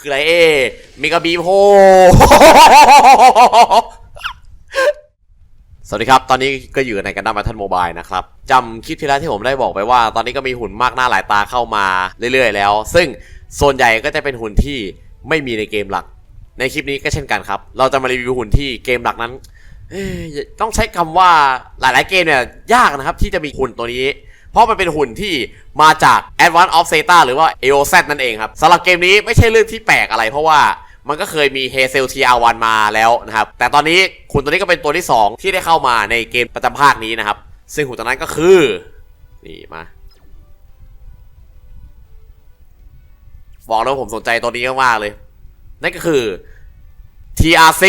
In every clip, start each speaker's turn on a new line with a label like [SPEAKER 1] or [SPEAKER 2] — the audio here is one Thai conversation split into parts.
[SPEAKER 1] คืออะไรเอมิกาบีโฮสวัสดีครับ ตอนนี้ก็อยู่ในกันดั้มแบทเทิลโมบายนะครับจำคลิปที่แล้วที่ผมได้บอกไปว่า ตอนนี้ก็มีหุ่นมากหน้าหลายตาเข้ามาเรื่อยๆแล้ว ซึ่งส่วนใหญ่ก็จะเป็นหุ่นที่ไม่มีในเกมหลัก ในคลิปนี้ก็เช่นกันครับ เราจะมารีวิวหุ่นที่เกมหลักนั้นต้องใช้คำว่าหลายๆเกมเนี่ยยากนะครับที่จะมีหุ่นตัวนี้ เพราะมันเป็นหุ่นที่มาจาก Advance of Zeta หรือว่า AOZ นั่นเองครับสำหรับเกมนี้ไม่ใช่เรื่องที่แปลกอะไรเพราะว่ามันก็เคยมี Hazel TR1 มาแล้วนะครับ แต่ตอนนี้หุ่นตัวนี้ก็เป็นตัวที่ 2 ที่ได้เข้ามาในเกมประจำภาคนี้นะครับ ซึ่งหุ่นตัวนั้นก็คือ นี่มาบอกแล้วผมสนใจตัวนี้มากๆเลย นั่นก็คือ TR6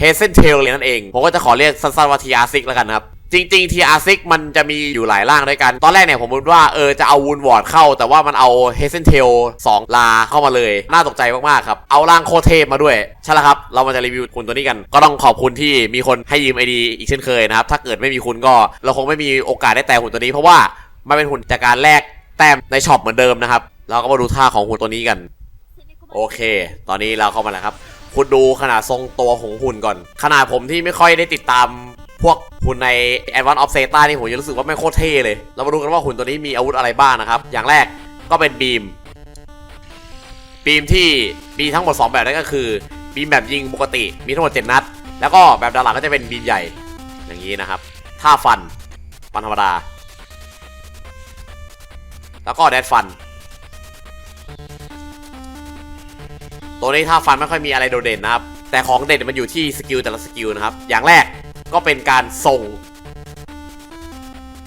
[SPEAKER 1] Hazen Tail เลยนั่นเอง ผมก็จะขอเรียกสั้นๆว่า TR6 แล้วกันนะครับ จริงๆ TR6 มันจะมีอยู่หลายร่างด้วยกัน ตอนแรกเนี่ยผมคิดว่าเออจะเอาวูนวอร์ดเข้า แต่ว่ามันเอา Hazen Tail 2ลาเข้ามาเลย น่าตกใจมากๆครับ เอาร่างโคเทพมาด้วย ใช่แล้วครับ เรามาจะรีวิวคุณตัวนี้กัน ก็ต้องขอบคุณที่มีคนให้ยืมไอดีอีกเช่นเคยนะครับ ถ้าเกิดไม่มีคุณก็เราคงไม่มีโอกาสได้แต่หุ่นตัวนี้ เพราะว่ามันเป็นหุ่นจากการแลกแต้มในช็อปเหมือนเดิมนะครับเราก็มาดูท่าของหุ่นตัวนี้กัน โอเค ตอนนี้เราเข้ามาแล้วครับคุณดูขนาดทรงตัวของหุ่นก่อน ขนาดผมที่ไม่ค่อยได้ติดตาม พวกหุ่นใน Advance of Zeta นี่ผมยังรู้สึกว่าไม่โคตรเท่เลย เรามาดูกันว่าหุ่นตัวนี้มีอาวุธอะไรบ้างนะครับ อย่างแรกก็เป็นบีม บีมที่มีทั้งหมด 2 แบบนั่นก็คือ บีมแบบยิงปกติมีทั้งหมด 7 นัด แล้วก็แบบด้านหลังก็จะเป็นบีมใหญ่ อย่างนี้นะครับ ท่าฟัน ฟันธรรมดา แล้วก็แดดฟัน ตัวนี้ถ้าฟันไม่ค่อยมีอะไรโดดเด่นนะครับ แต่ของเด่นมันอยู่ที่สกิลแต่ละสกิลนะครับ อย่างแรก ก็เป็นการส่ง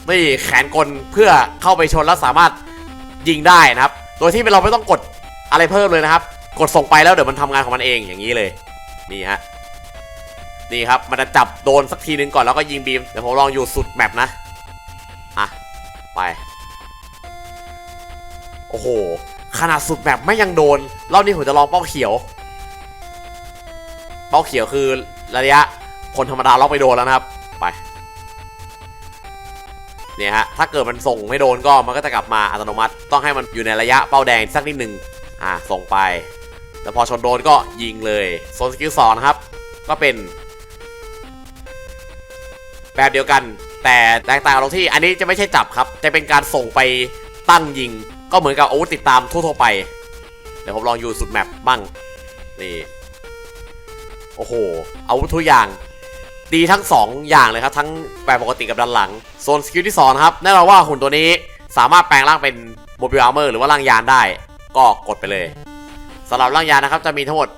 [SPEAKER 1] นี่แขนกลเพื่อเข้าไปชนแล้วสามารถยิงได้นะครับ โดยที่เราไม่ต้องกดอะไรเพิ่มเลยนะครับ กดส่งไปแล้วเดี๋ยวมันทำงานของมันเองอย่างนี้เลย นี่ฮะ นี่ครับ มันจะจับโดนสักทีนึงก่อนแล้วก็ยิงบีม เดี๋ยวผมลองอยู่สุดแมปนะ อะ ไป โอ้โห ขนาดสุดแบบไม่ยังโดน รอบนี้ผมจะลองเป้าเขียว เป้าเขียวคือระยะ คนธรรมดาล็อกไปโดนแล้วนะครับ ไป เนี่ยฮะ ถ้าเกิดมันส่งไม่โดนก็มันก็จะกลับมาอัตโนมัติ ต้องให้มันอยู่ในระยะเป้าแดงสักนิดหนึ่งอ่า ส่งไป แล้วพอชนโดนก็ยิงเลยโซนสกิลสองนะครับ ก็เป็น แบบเดียวกัน แต่แตกต่างตรงที่อันนี้จะไม่ใช่จับครับ จะเป็นการส่งไปตั้งยิง ก็เหมือนกับอาวุธติดตามทั่วๆไป เดี๋ยวผมลองอยู่สุดแมปบ้าง นี่ โอ้โห อาวุธทุกอย่าง ดีทั้ง 2 อย่างเลยครับ ทั้งแบบปกติกับด้านหลัง โซนสกิลที่2นครับแน่นอนว่าหุ่นตัวนี้สามารถแปลงร่างเป็นโมบิลอาร์เมอร์หรือว่าร่างยานได้ ก็กดไปเลยสำหรับร่างยานนะครับจะมีทั้งหมด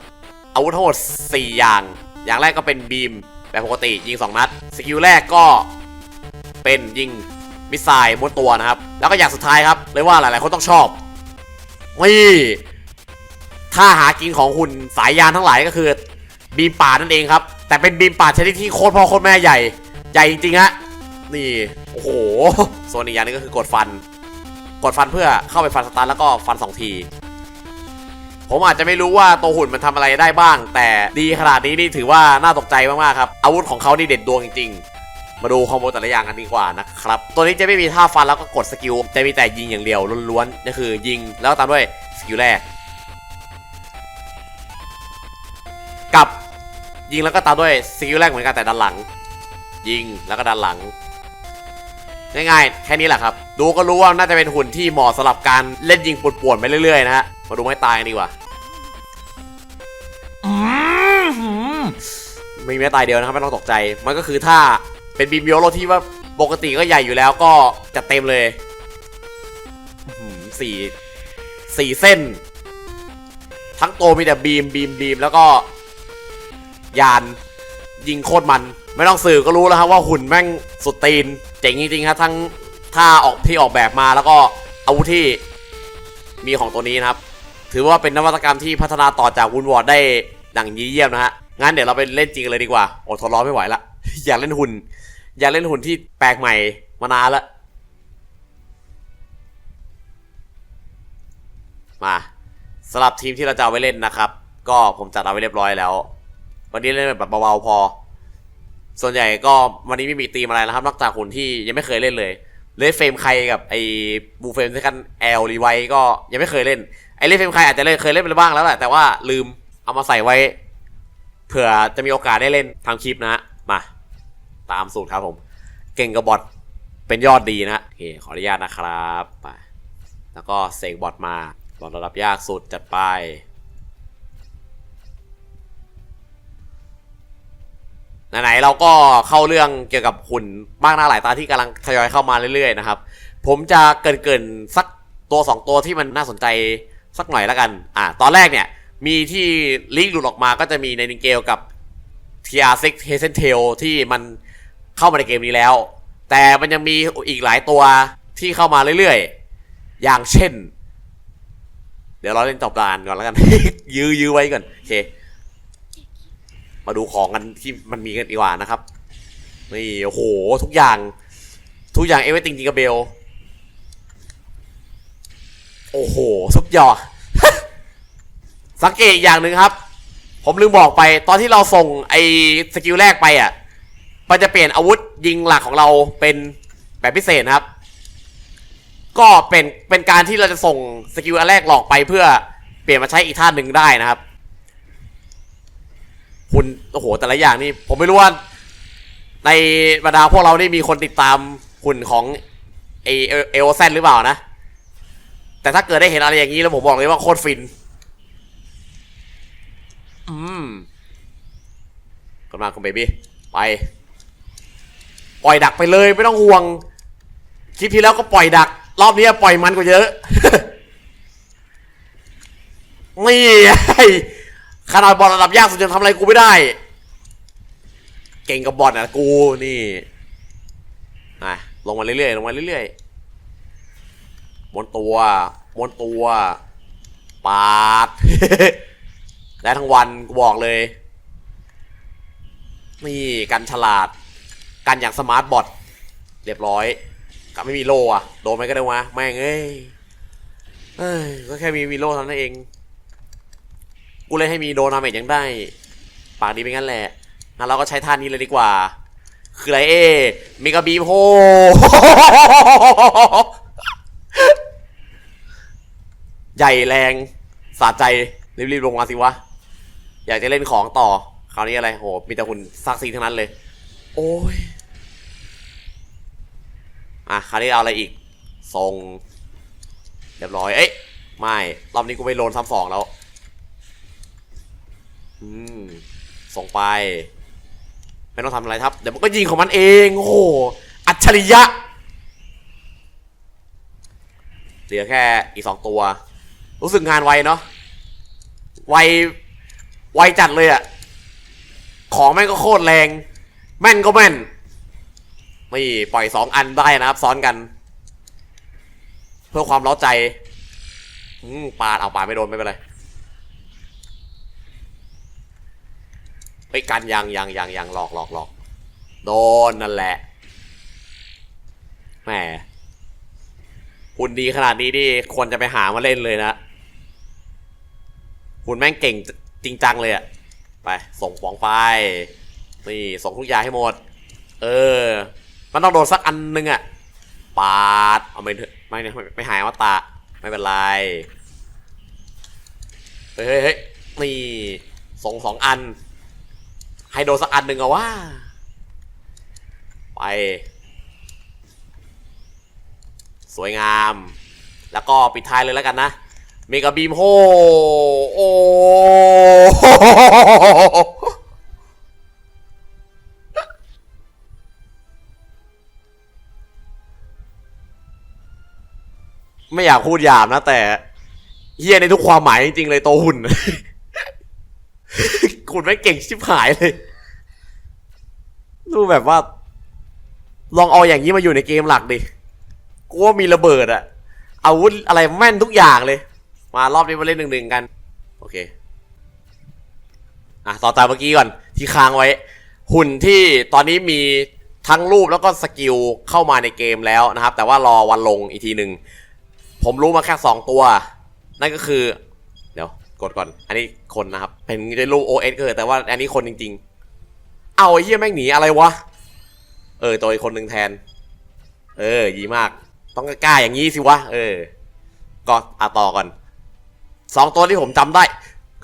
[SPEAKER 1] อาวุธทั้งหมด4อย่าง อย่างแรกก็เป็นบีมแบบปกติยิง 2 นัด สกิลแรกก็เป็นยิงมิสไซล์ม้วนตัวนะครับ แล้วก็อย่างสุดท้ายครับเลยว่าหลายๆคนต้องชอบนี่ถ้าหากินของหุ่นสายยานทั้งหลายก็คือบีมป่านั่นเองครับ แต่เป็นบีมป่าชนิดที่โคตรพ่อโคตรแม่ใหญ่ ใหญ่จริงๆฮะ นี่ โอ้โหโซนอีกอย่างนึงก็คือกดฟัน กดฟันเพื่อเข้าไปฟันสตาร์แล้วก็ฟันสองที ผมอาจจะไม่รู้ว่าตัวหุ่นมันทำอะไรได้บ้าง แต่ดีขนาดนี้นี่ถือว่าน่าตกใจมากๆครับ อาวุธของเขานี่เด็ดดวงจริงๆ มาดูคอมโบแต่ละอย่างกันดีกว่านะครับ ตัวนี้จะไม่มีท่าฟันแล้วก็กดสกิล จะมีแต่ยิงอย่างเดียวล้วนๆนั่นคือยิงแล้วตามด้วยสกิลแรกกับ ยิงแล้วก็ตามด้วยสกิลแรกเหมือนกันแต่ด้านหลัง ยิงแล้วก็ด้านหลัง ง่ายๆ แค่นี้แหละครับ ดูก็รู้ว่าน่าจะเป็นหุ่นที่เหมาะสำหรับการเล่นยิงป่วนๆไปเรื่อยๆนะฮะมาดูไม่ตายกันดีกว่ามหืมไม่มีแม้ตายเดียวนะครับไม่ต้องตกใจ มันก็คือถ้าเป็นบีมโยโรที่ว่าปกติก็ใหญ่อยู่แล้วก็จะเต็มเลยสี่สี่เส้น ทั้งโตมีแต่บีมบีมบีมแล้วก็ ยาน ยิงโคตรมัน ไม่ต้องสื่อก็รู้แล้วครับว่าหุ่นแม่งสุดตีน เจ๋งจริงๆครับทั้งท่าออกที่ออกแบบมาแล้วก็อาวุธที่มีของตัวนี้นะครับ ถือว่าเป็นนวัตกรรมที่พัฒนาต่อจากวูนวอร์ได้ดังยีเยี่ยมนะฮะงั้นเดี๋ยวเราไปเล่นจริงกันเลยดีกว่าอดทนรอไม่ไหวละอยากเล่นหุ่น อยากเล่นหุ่นที่แปลกใหม่มานานละมาสำหรับทีมที่เราจะเอาไว้เล่นนะครับ ก็ผมจัดเอาไว้เรียบร้อยแล้ว วันนี้เล่นแบบเบาๆพอ ส่วนใหญ่ก็วันนี้ไม่มีตีมอะไรนะครับ นอกจากหุ่นที่ยังไม่เคยเล่นเลยเลยเฟรมใครกับไอ้บูเฟรมที่กันแอลรีไวก็ยังไม่เคยเล่นไอ้เล่นเฟรมใครอาจจะเล่นเคยเล่นไปบ้างแล้วแหละแต่ว่าลืมเอามาใส่ไว้ เผื่อจะมีโอกาสได้เล่นทำคลิปนะมา ตามสูตรครับผม เก่งกับบอทเป็นยอดดีนะฮะโอเคขออนุญาตนะครับไปแล้วก็เสกบอทมาบอทระดับยากสุดจัดไป ไหนๆเราก็เข้าเรื่องเกี่ยวกับหุ่นบ้างหน้าหลายตาที่กำลังทยอยเข้ามาเรื่อยๆนะครับ ผมจะเกินๆสักตัวสองตัวที่มันน่าสนใจสักหน่อยแล้วกัน อ่า ตอนแรกเนี่ย มีที่ลีกหลุดออกมาก็จะมีในนิงเกลกับ TR6 h a z e n t a i l ที่มันเข้ามาในเกมนี้แล้ว แต่มันยังมีอีกหลายตัวที่เข้ามาเรื่อยๆ อย่างเช่น เดี๋ยวเราเล่นจบดานก่อนแล้วกัน ยื้อยื้อไว้ก่อน โอเค มาดูของกันที่มันมีกันดีกว่านะครับ นี่โอ้โหทุกอย่าง ทุกอย่างเอเวอร์ติงจิงกับเบล โอ้โหสุดยอดสังเกตอีกอย่างหนึ่งครับ ผมลืมบอกไป ตอนที่เราส่งไอ้สกิลแรกไปอะมันจะเปลี่ยนอาวุธยิงหลักของเราเป็นแบบพิเศษนะครับ ก็เป็นเป็นการที่เราจะส่งสกิลอันแรกหลอกไปเพื่อเปลี่ยนมาใช้อีกท่าหนึ่งได้นะครับ คุณโอ้โหแต่ละอย่างนี่ผมไม่รู้ว่า ในบรรดาพวกเรานี่มีคนติดตามหุ่นของเอเอโอแซนหรือเปล่านะ แต่ถ้าเกิดได้เห็นอะไรอย่างนี้แล้วผมบอกเลยว่าโคตรฟิน อืมกันมาคุณเบบี้ไป ปล่อยดักไปเลยไม่ต้องห่วง คลิปที่แล้วก็ปล่อยดัก รอบนี้ปล่อยมันกว่าเยอะ นี่ไง ขนาดบอลระดับยากสุดยังทำอะไรกูไม่ได้ เก่งกับบอลอะกูนี่อะลงมาเรื่อยๆลงมาเรื่อยๆม้วนตัวม้วนตัวปาดและทั้งวันกูบอกเลย นี่กันฉลาด กันอย่างสมาร์ทบอทเรียบร้อยก็ไม่มีโล่อะโดนไหมก็ได้วะแม่งเอ้ยเอ้ยก็แค่มีมีโล่เท่านั้นเอง กูเลยให้มีโดนาเมจยังได้ ปากดีเป็นงั้นแหละงั้นเราก็ใช้ท่านี้เลยดีกว่า คืออะไรเอมิกาบีโฮใหญ่แรงสะใจรีบๆลงมาสิวะ อยากจะเล่นของต่อ คราวนี้อะไรโหมีแต่หุ่นซักซีทั้งนั้นเลย โอ้ยอะคราวนี้เอาอะไรอีกทรงเรียบร้อย เอ้ยไม่ รอบนี้กูไม่โลนซ้ำสองแล้ว อืมส่งไป ไม่ต้องทำอะไรครับ เดี๋ยวมันก็ยิงของมันเอง โอ้โห อัจฉริยะ เหลือแค่อีกสองตัว รู้สึกงานไวเนาะ ไว ไวจัดเลยอะของแม่งก็โคตรแรง แม่นก็แม่น นี่ปล่อยสองอันได้นะครับ ซ้อนกัน เพื่อความเล้าใจ อืมปาดเอาปาดไม่โดนไม่เป็นไร ไปกันยังยังยังยังหลอกหลอกหลอกโดนนั่นแหละแหมคุณดีขนาดนี้ดิควรจะไปหามาเล่นเลยนะคุณแม่งเก่งจริงจังเลยอะไป ส่งของไปนี่ ส่งทุกอย่างให้หมด เออ มันต้องโดนสักอันนึงอะปาด เอาไม่เถอะไม่ไม่ไม่หายว่าตา ไม่เป็นไรเฮ้เฮ้ยเฮ้ยนี่ส่งสองอัน ให้โดนสักอันหนึ่งอาว่า ไป สวยงาม แล้วก็ปิดท้ายเลยแล้วกันนะ เมกาบีมโฮโอ้ไม่อยากพูดหยาบนะแต่เฮียในทุกความหมายจริงๆเลยโตหุ่น คุณไม่เก่งชิบหายเลยดูแบบว่า ลองเอาอย่างนี้มาอยู่ในเกมหลักดิกูว่ามีระเบิดอะอาวุธอะไรแม่นทุกอย่างเลย มารอบนี้มาเล่นหนึ่งหนึ่งๆกัน โอเค อะต่อจากเมื่อกี้ก่อน ที่ค้างไว้ หุ่นที่ตอนนี้มีทั้งรูปแล้วก็สกิลเข้ามาในเกมแล้วนะครับ แต่ว่ารอวันลงอีกทีหนึ่ง ผมรู้มาแค่สองตัว นั่นก็คือ เดี๋ยว กดก่อน อันนี้คนนะครับ เป็นได้รูป OS เกิดแต่ว่าอันนี้คนจริง ๆ เอาไอ้เหี้ยแม่งหนีอะไรวะ เออตัวอีกคนหนึ่งแทน เออดีมาก ต้องกล้าอย่างนี้สิวะ เออ ก็อาต่อก่อน สองตัวที่ผมจำได้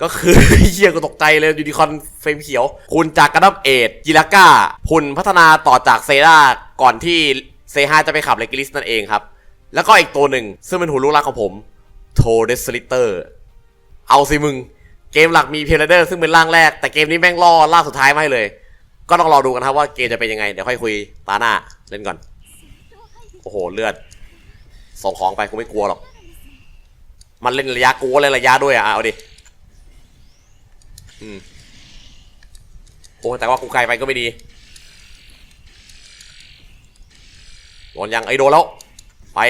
[SPEAKER 1] ก็คือเฮียก็ตกใจเลยยูนิคอนเฟรมเขียว คุณจากกระดับเอทจิราก้าหุ่นพัฒนาต่อจากเซราก่อนที่เซฮาจะไปขับเลกิลิสนั่นเองครับ แล้วก็อีกตัวหนึ่งซึ่งเป็นหุ่นลูกรักของผมโทเดสลิเตอร์ เอาสิมึง เกมหลักมีเพลเดอร์ซึ่งเป็นร่างแรก แต่เกมนี้แม่งล่อล่างสุดท้ายมาให้เลย ก็ต้องรอดูกันครับว่าเกมจะเป็นยังไง เดี๋ยวค่อยคุยตาหน้าเล่นก่อน โอ้โหเลือด ส่งของไปกูไม่กลัวหรอก มันเล่นระยะกูเล่นระยะด้วยอะเอาดิ อืมโอ้แต่ว่ากูไกลไปก็ไม่ดีโดนยังไอ้โดนแล้ว ไป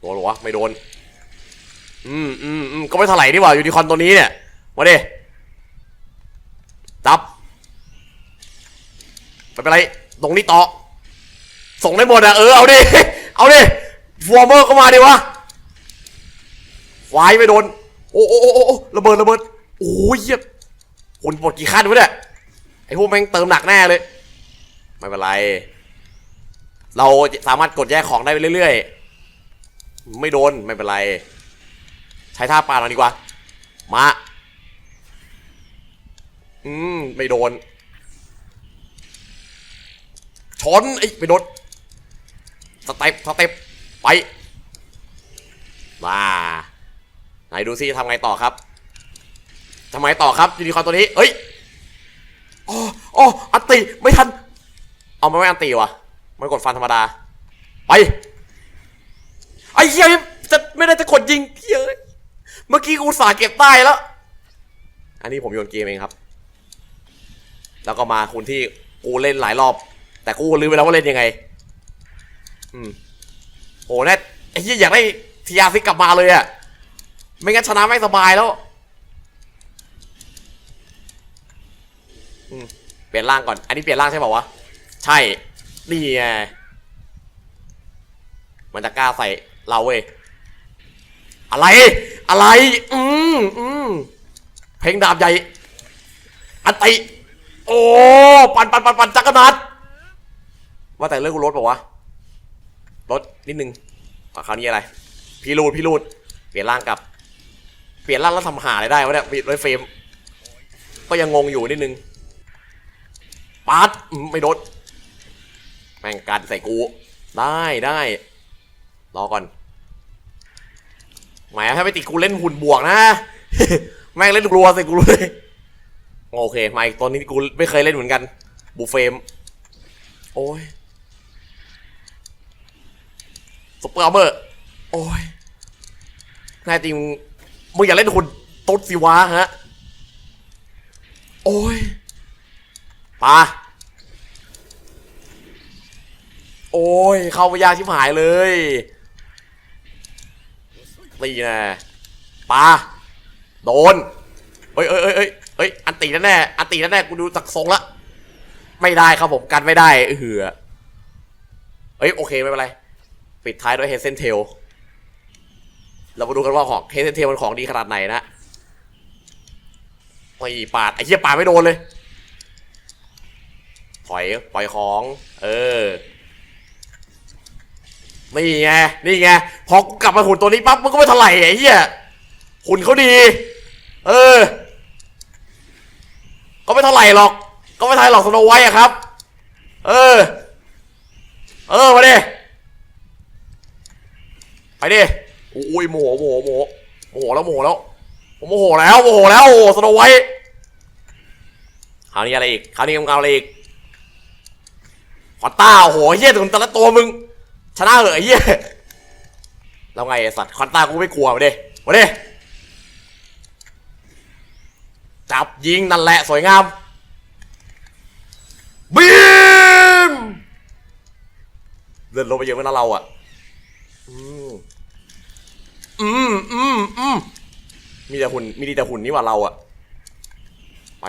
[SPEAKER 1] โดนหรอวะไม่โดน อืมอืมอืมก็ไม่เท่าไหร่ดีกว่ายูนิคอนตัวนี้เนี่ยมาดิจับไม่เป็นไร ตรงนี้ต่อ ส่งได้หมดอะเออ เอาดิ เอาดิฟอร์เมอร์ก็มาดิวะวายไม่โดนโอ้โอ้โอ้โอ้ระเบิดระเบิด โอ้ยเหี้ยคนหมดกี่ขั้นวะเนี่ย ไอ้พวกแม่งเติมหนักแน่เลย ไม่เป็นไร เราสามารถกดแยกของได้ไปเรื่อยๆ ไม่โดน ไม่เป็นไร ช้ท่าปาดเอาดีกว่า มา อืม ไม่โดน ชนไอ้ไม่โดน สเต็ปสเต็ปไป มา ไหนดูซิทำไงต่อครับทำไงต่อครับยูนิคอร์นตัวนี้เฮ้ยอ๋ออ๋ออันติไม่ทัน เอามาไม่อันติวะมันกดฟันธรรมดา ไป ไอ้เหี้ยจะไม่ได้จะกดยิงเหี้ยเอ้ย เมื่อกี้กูสาเก็บใต้แล้ว อันนี้ผมโยนเกมเองครับ แล้วก็มาคุณที่กูเล่นหลายรอบ แต่กูลืมไปแล้วว่าเล่นยังไง อืมโอ้แน่ไอ้เหี้ยอยากได้ทีอาซิกกลับมาเลยอะไม่งั้นชนะไม่สบายแล้ว อืมเปลี่ยนร่างก่อน อันนี้เปลี่ยนร่างใช่ป่าวะ ใช่ นี่ไง มันจะกล้าใส่เราเว้ย อะไร อะไร อืมอืมเพลงดาบใหญ่อันติ โอ้ ปันปันปันปันจักรนัดว่าแต่เรื่องกูลดป่าวะลดนิดนึงอะคราวนี้อะไร พี่รูดพี่รูด เปลี่ยนร่างกลับ เปลี่ยนร่างแล้วทำหาอะไรได้วะเนี่ยปิดไว้เฟรม ก็ยังงงอยู่นิดนึงปาดอืมไม่โดนแม่งการใส่กู ได้ได้ รอก่อน แหมถ้าไม่ติดกูเล่นหุ่นบวกนะ แม่งเล่นรัวใส่กูเลย โอเคมาอีกตัวนี้กูไม่เคยเล่นเหมือนกัน บูเฟม โอ้ยซุปเปอร์อัลเบอร์ โอ้ยนายจริงมึงอย่าเล่นหุ่นตุ๊ดสิวะฮะ โอ้ยปาโอ้ย เข้าไปยากชิบหายเลย นี่นะปาโดนเฮ้ยเฮ้ยเฮ้ยเฮ้ยเฮ้ยอันตีแน่แน่อันตีแน่แน่กูดูจากทรงละไม่ได้ครับผมกันไม่ได้เหือเฮ้ยโอเคไม่เป็นไรปิดท้ายด้วยเฮเซนเทลเรามาดูกันว่าของเฮเซนเทลมันของดีขนาดไหนนะไอ้ปาดไอ้เหี้ยปาดไม่โดนเลยถอยปล่อยของ เออ นี่ไง นี่ไง พอกูกลับมาหุ่นตัวนี้ปั๊บมันก็ไม่เท่าไหร่ไอ้เหี้ยหุ่นเขาดี เออ ก็ไม่เท่าไหร่หรอก ก็ไม่เท่าไหร่หรอกสโนไวท์อะครับ เออ เออมาดิ ไปดิ โอ้ยโมโหโมโหโมโหโมโหแล้วโมโหแล้วโมโหแล้วโมโหแล้วโอ้สโนไวท์คราวนี้อะไรอีก คราวนี้มึงเอาอะไรอีกฟอต้าโอ้โหเฮี้ยถึงแต่ละตัวมึง ชนะเหรอไอ้เฮียแล้วไงไอ้สัตว์คอนต้ากูไม่กลัวมาดิมาดิจับยิงนั่นแหละสวยงามบีมเดินลงไปเยอะไหมนะเราอะอืมอืมอืมอืมมีแต่หุ่นมีดีแต่หุ่นนี่ว่าเราอะไป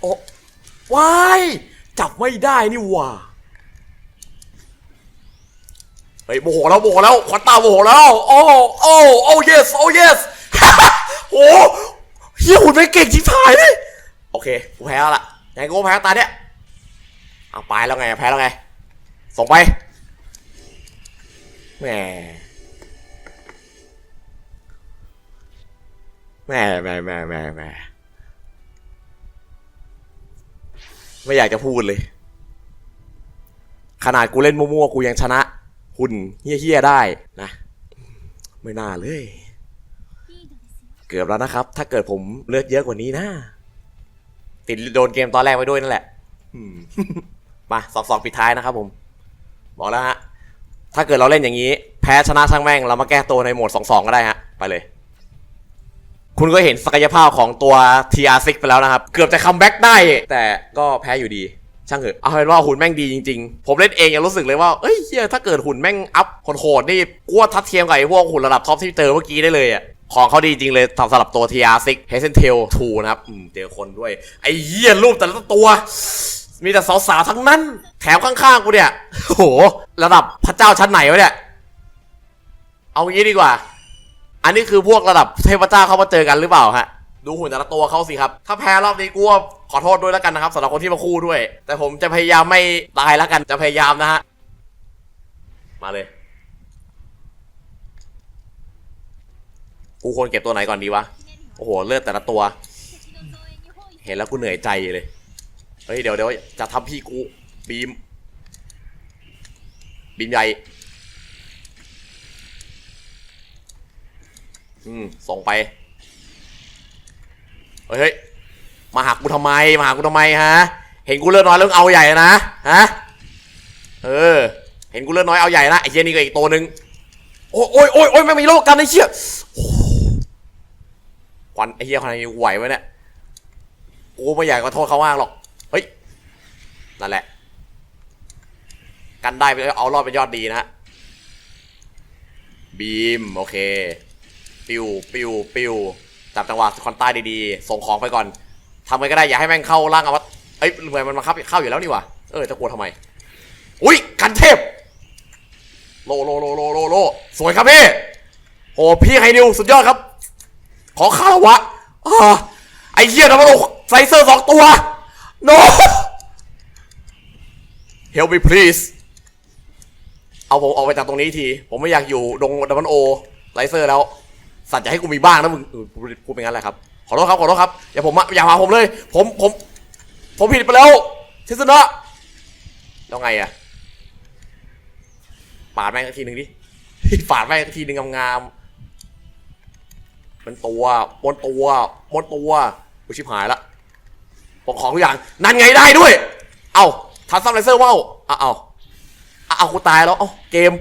[SPEAKER 1] โอ้วายจับไม่ได้นี่ว่า ฮ้ยโมโหแล้วโมโหแล้วควันตาโมโหแล้วโอ้โอ้โอ้เยสโอ้เยสโอ้เฮียหุ่นไม่เก่งชิบหายเลยโอเคกูแพ้แล้วล่ะยังกูแพ้ตาเนี้ยเอาไปแล้วไงแพ้แล้วไงส่งไปแหมแม่แม่แม่แม่แม่ไม่อยากจะพูดเลย ขนาดกูเล่นมั่วๆ กูยังชนะ หุ่นเฮี้ยๆได้นะ ไม่น่าเลย เกือบแล้วนะครับ ถ้าเกิดผมเลือกเยอะกว่านี้นะ ติดโดนเกมตอนแรกไว้ด้วยนั่นแหละมาสอบสอบปิดท้ายนะครับผม บอกแล้วฮะ ถ้าเกิดเราเล่นอย่างนี้ แพ้ชนะช่างแม่ง เรามาแก้ตัวในโหมด2-2ก็ได้ฮะ ไปเลยคุณก็เห็นศักยภาพของตัว TR6 ไปแล้วนะครับ เกือบจะคัมแบ็กได้ แต่ก็แพ้อยู่ดี ช่างเถอะเอาเป็นว่าหุ่นแม่งดีจริงๆ ผมเล่นเองยังรู้สึกเลยว่าเอ้ยเหี้ยถ้าเกิดหุ่นแม่งอัพโหดๆนี่กลัวทัดเทียมกับไอ้พวกหุ่นระดับท็อปที่เจอเมื่อกี้ได้เลยอะของเขาดีจริงเลยสำหรับตัว TR6 h a z e n t a i l 2 นะครับเจอคนด้วย ไอ้เหี้ยรูปแต่ละตัว มีแต่สาวๆทั้งนั้น แถมข้างๆกูเนี่ยโห ระดับพระเจ้าชั้นไหนวะเนี่ย เอางี้ดีกว่า อันนี้คือพวกระดับเทพเจ้าเข้ามาเจอกันหรือเปล่าฮะ ดูหุ่นแต่ละตัวเขาสิครับ ถ้าแพ้รอบนี้กูว่า ขอโทษด้วยแล้วกันนะครับสำหรับคนที่มาคู่ด้วย แต่ผมจะพยายามไม่ตายแล้วกันจะพยายามนะฮะมาเลย กูควรเก็บตัวไหนก่อนดีวะ โอ้โห เลือดแต่ละตัว เห็นแล้วกูเหนื่อยใจเลย เฮ้ย เดี๋ยวเดี๋ยวจะทำพี่กู บีม บีมใหญ่ อืม ส่งไป เฮ้ยเฮ้ย มาหากูทำไม มาหากูทำไมฮะ เห็นกูเลือดน้อยแล้วเอาใหญ่นะฮะ เออ เห็นกูเลือดน้อยเอาใหญ่นะไอ้เชี่ยนี่ก็อีกตัวหนึ่งโอ้ยโอ้ยโอ้ยโอ้ยไม่มีโลกกันไอ้เชี่ยควันไอ้เชี่ยควันนี้ไหวไหมเนี่ยกูไม่อยากขอโทษเขามากหรอก เฮ้ย นั่นแหละ กันได้ไปเอารอดเป็นยอดดีนะฮะ บีม โอเค ปิวปิวปิวจับจังหวะคอนใต้ดีๆ ส่งของไปก่อน ทำไงก็ได้อย่าให้แม่งเข้าร่างอวตเอ้ยเหมือนมันมาเข้าเข้าอยู่แล้วนี่หว่าเออจะกลัวทำไม อุ้ยกันเทพโลโลโลโลโลโลสวยครับพี่โอ้พี่ไฮนิวสุดยอดครับ ขอข้าวะอ่าไอ้เหี้ยนะมันโอ้ไซเซอร์สองตัว no help me please เอาผมออกไปจากตรงนี้ที ผมไม่อยากอยู่ดงดับเบิลโอไลเซอร์แล้ว สัตว์จะให้กูมีบ้างนะมึงเออพูดพูดเป็นงั้นแหละครับ ขอโทษครับขอโทษครับอย่าผมอย่ามาผมเลย ผมผมผมผิดไปแล้วชิสนะแล้วไงอะปาดแม่งสักทีหนึ่งดิปาดแม่งสักทีหนึ่งงามๆเป็นตัวมนตัวมนตัวกูชิบหายละผมของทุกอย่าง นั่นไงได้ด้วย เอ้าทันซัมไลเซอร์ว่าวอ้าวเอาเอากูตายแล้วเอ้าเกม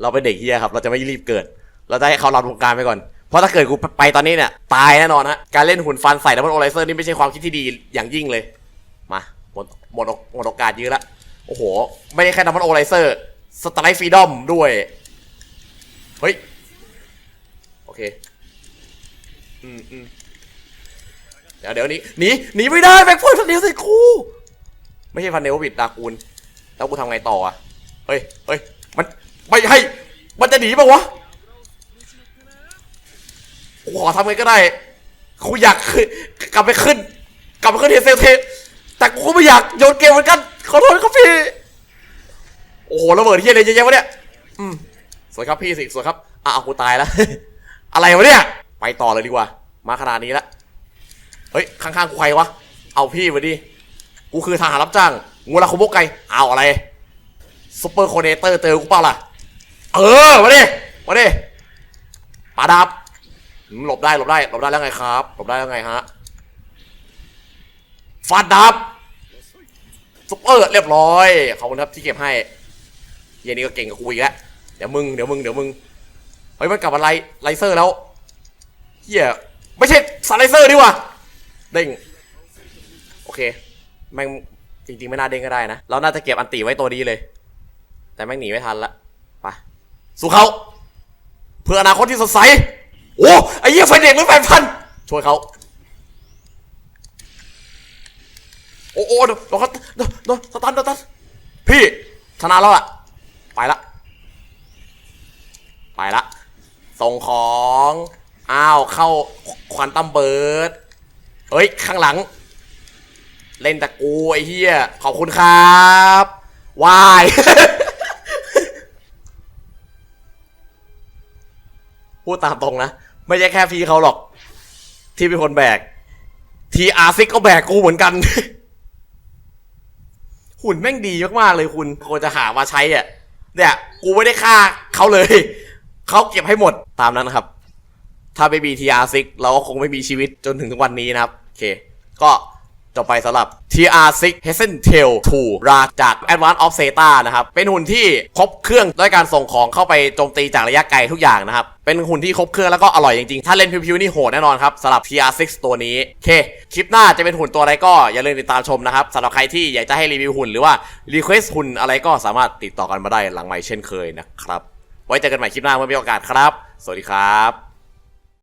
[SPEAKER 1] เราเป็นเด็กเฮียครับ เราจะไม่รีบเกิด เราจะให้เขารับวงการไปก่อน เพราะถ้าเกิดกูไปตอนนี้เนี่ยตายแน่นอนฮะการเล่นหุ่นฟันใส่ดับเบิลโอไลเซอร์นี่ไม่ใช่ความคิดที่ดีอย่างยิ่งเลยมาหมดหมดหมดโอกาสเยอะละโอ้โห ไม่ได้แค่ดับเบิลโอไลเซอร์สไตล์ฟรีดอมด้วยเฮ้ยโอเคอืมอืมเดี๋ยวเดี๋ยวนี้หนีหนีไม่ได้แบ็คพอยต์ฟันเนลใส่กูไม่ใช่ฟันเนลบิดดากูลแล้วกูทำไงต่ออะเฮ้ยเฮ้ยมันไม่ให้มันจะหนีปะวะ ขอทำไงก็ได้กูอยากขึ้นกลับไปขึ้น กลับไปขึ้นเฮเซลเทแต่กูก็ไม่อยากโยนเกมเหมือนกัน ขอโทษครับพี่ โอ้โหระเบิดเฮียอะไรเยอะแยะวะเนี่ย อืมสวยครับพี่สิสวยครับอะเอากูตายแล้ว อะไรวะเนี่ย ไปต่อเลยดีกว่า มาขนาดนี้แล้ว เฮ้ย ข้างๆกูใครวะ เอาพี่มาดิ กูคือทหารรับจ้างงูละคุโบกไกเอาอะไรซุปเปอร์โคเนเตอร์เจอกูเปล่าล่ะ เออ มาดิ มาดิปาดับ หลบได้หลบได้หลบได้แล้วไงครับหลบได้แล้วไงฮะฟาดดับซุปเปอร์เรียบร้อยขอบคุณครับที่เก็บให้เย็นนี้ก็เก่งกับกูอีกแล้วเดี๋ยวมึงเดี๋ยวมึงเดี๋ยวมึงเฮ้ยมันกลับมาไลไลเซอร์แล้วเฮียไม่ใช่สไลเซอร์ดีกว่าเด้งโอเคแม่งจริงๆไม่น่าเด้งก็ได้นะเราน่าจะเก็บอันตีไว้ตัวนี้เลย แต่แม่งหนีไม่ทันละไปสู้เขาเพื่ออนาคตที่สดใส โอ้ไอ้เหี้ยไฟเด็กหรือไฟพันช่วยเขาโอ้โอ้โดนโดนเขาโดนโดนสตันโดนสตันพี่ชนะแล้วล่ะไปละ ไปละ ส่งของ อ้าว เข้าควอนตัมเบิร์ดเฮ้ย ข้างหลัง เล่นแต่กูไอ้เหี้ย ขอบคุณครับวายพูดตามตรงนะ ไม่ใช่แค่พี่เขาหรอก ที่เป็นคนแบก TR6 ก็แบกกูเหมือนกัน หุ่นแม่งดีมากๆเลยคุณควรจะหามาใช้อะเนี่ยกูไม่ได้ฆ่าเขาเลย เขาเก็บให้หมดตามนั้นนะครับ ถ้าไม่มีทีอาซิกเราก็คงไม่มีชีวิตจนถึงทุกวันนี้นะครับ โอเค ก็ จบไปสำหรับ TR6 Hessen Tail 2 ราจาก Advance of Zeta นะครับ เป็นหุ่นที่ครบเครื่องด้วยการส่งของเข้าไปโจมตีจากระยะไกลทุกอย่างนะครับ เป็นหุ่นที่ครบเครื่องแล้วก็อร่อยจริงๆ ถ้าเล่นพิวๆนี่โหดแน่นอนครับสำหรับ TR6 ตัวนี้ โอเค คลิปหน้าจะเป็นหุ่นตัวอะไรก็อย่าลืมติดตามชมนะครับสำหรับใครที่อยากจะให้รีวิวหุ่นหรือว่า Request หุ่นอะไรก็สามารถติดต่อกันมาได้หลังไมค์เช่นเคยนะครับ ไว้เจอกันใหม่คลิปหน้าเมื่อมีโอกาสครับ สวัสดีครับ